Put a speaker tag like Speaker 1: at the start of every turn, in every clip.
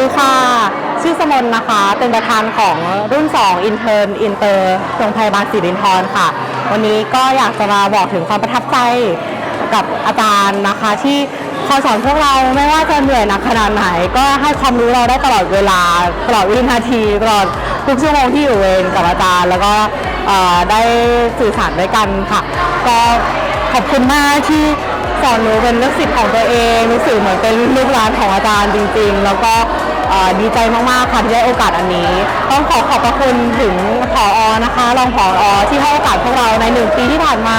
Speaker 1: ดีค่ะ ชื่อสมนนะคะ เป็นประธานของรุ่น 2 อินเทอร์อินเตอร์โรงพยาบาลศิรินทรค่ะ วันนี้ก็อยากจะมาบอกถึงความประทับใจกับอาจารย์นะคะ ที่คอยสอนพวกเราไม่ว่าจะเหนื่อยหนักขนาดไหน ก็ให้ความรู้เราได้ตลอดเวลาตลอดวินาทีตลอดทุกชั่วโมงที่อยู่เวรกับอาจารย์ แล้วก็ได้สื่อสารด้วยกันค่ะ ก็ขอบคุณมากที่ สอนหนูเป็นลูกศิษย์ของตัวเองรู้สึกเหมือนเป็นลูกหลานของอาจารย์จริง ๆ แล้วก็ดีใจมากๆค่ะที่ได้โอกาสอันนี้ ต้องขอขอบพระคุณถึงผออนะคะรองผออที่ให้โอกาสพวกเราในหนึ่งปีที่ผ่านมา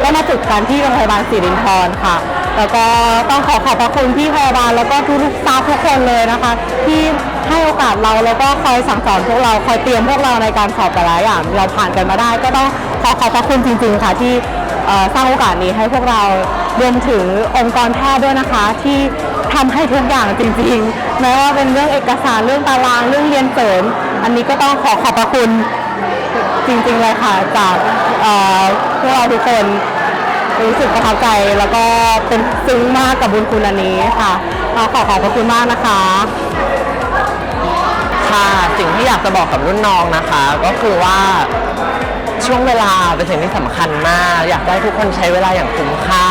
Speaker 1: ได้มาฝึกกันที่โรงพยาบาลศิรินทรค่ะ แล้วก็ต้องขอขอบพระคุณพี่พยาบาลแล้วก็ทุกๆสตาฟทุกคนเลยนะคะ ที่ให้โอกาสเราแล้วก็คอยสั่งสอนพวกเราคอยเตรียมพวกเราในการสอบแต่ละอย่างเราผ่านกันมาได้ ก็ต้องขอขอบพระคุณจริง ๆ ค่ะที่ สร้างโอกาสนี้ให้พวกเรารวมถึงองค์กรแพทย์ด้วยนะคะ ที่ทำให้ทุกอย่างจริงๆแม้ว่าเป็นเรื่องเอกสารเรื่องตารางเรื่องเรียนเสริม อันนี้ก็ต้องขอขอบพระคุณจริงๆเลยค่ะจากพวกเราทุกคนรู้สึกประทับใจแล้วก็เป็นซึ้งมากกับบุญคุณอันนี้ค่ะขอขอบพระคุณมากนะคะ
Speaker 2: ค่ะสิ่งที่อยากจะบอกกับรุ่นน้องนะคะ ก็คือว่า ช่วงเวลาเป็นสิ่งที่สำคัญมาก อยากให้ทุกคนใช้เวลาอย่างคุ้มค่า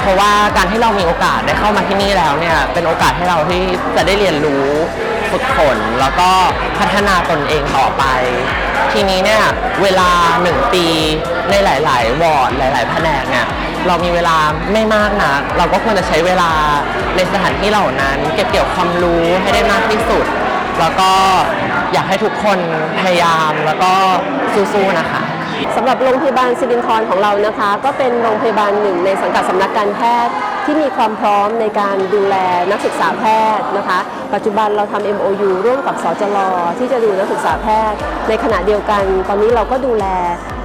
Speaker 2: เพราะว่าการที่เรามีโอกาสได้เข้ามาที่นี่แล้วเนี่ยเป็นโอกาสให้เราที่จะได้เรียนรู้ฝึกฝนแล้วก็พัฒนาตนเองต่อไป ทีนี้เนี่ยเวลาหนึ่งปีในหลาย ๆ วอร์ดหลาย ๆ แผนกเนี่ยเรามีเวลาไม่มากนะเราก็ควรจะใช้เวลาในสถานที่เหล่านั้น เก็บเกี่ยวความรู้ให้ได้มากที่สุด แล้วก็อยากให้ทุกคนพยายามแล้วก็สู้ๆนะคะ
Speaker 3: สำหรับโรงพยาบาลสิรินทรของเรานะคะ ก็เป็นโรงพยาบาลหนึ่งในสังกัดสำนักการแพทย์ที่มีความพร้อมในการดูแลนักศึกษาแพทย์นะคะ ปัจจุบันเราทำ MOU ร่วมกับสจลที่จะดูนักศึกษาแพทย์ ในขณะเดียวกัน ตอนนี้เราก็ดูแล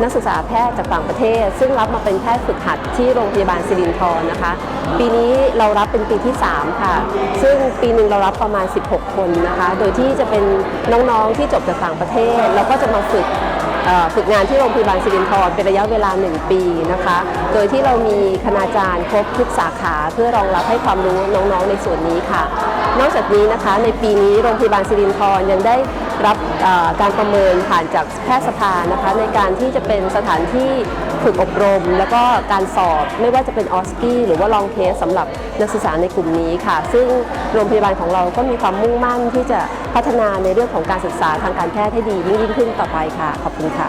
Speaker 3: นักศึกษาแพทย์จากต่างประเทศ ซึ่งรับมาเป็นแพทย์ฝึกหัดที่โรงพยาบาลสิรินทรนะคะ ปีนี้เรารับเป็นปีที่ 3 ค่ะ ซึ่งปีหนึ่งเรารับประมาณ 16 คนนะคะ โดยที่จะเป็นน้องๆที่จบจากต่างประเทศแล้วก็จะมาฝึก ฝึกงานที่โรงพยาบาลสิรินทรเป็นระยะเวลา 1 ปีนะคะ โดยที่เรามีคณาจารย์ครบทุกสาขาเพื่อรองรับให้ความรู้น้องๆในส่วนนี้ค่ะ นอกจากนี้นะคะในปีนี้โรงพยาบาลสิรินทรยังได้รับการประเมินผ่านจากแพทยสภานะคะในการที่จะเป็นสถานที่ ฝึกอบรม แล้วก็การสอบไม่ว่าจะเป็นออสกี้หรือว่าลองเทสสำหรับนักศึกษาในกลุ่มนี้ค่ะ ซึ่งโรงพยาบาลของเราก็มีความมุ่งมั่นที่จะพัฒนาในเรื่องของการศึกษาทางการแพทย์ให้ดียิ่งยิ่งขึ้นต่อไปค่ะ ขอบคุณค่ะ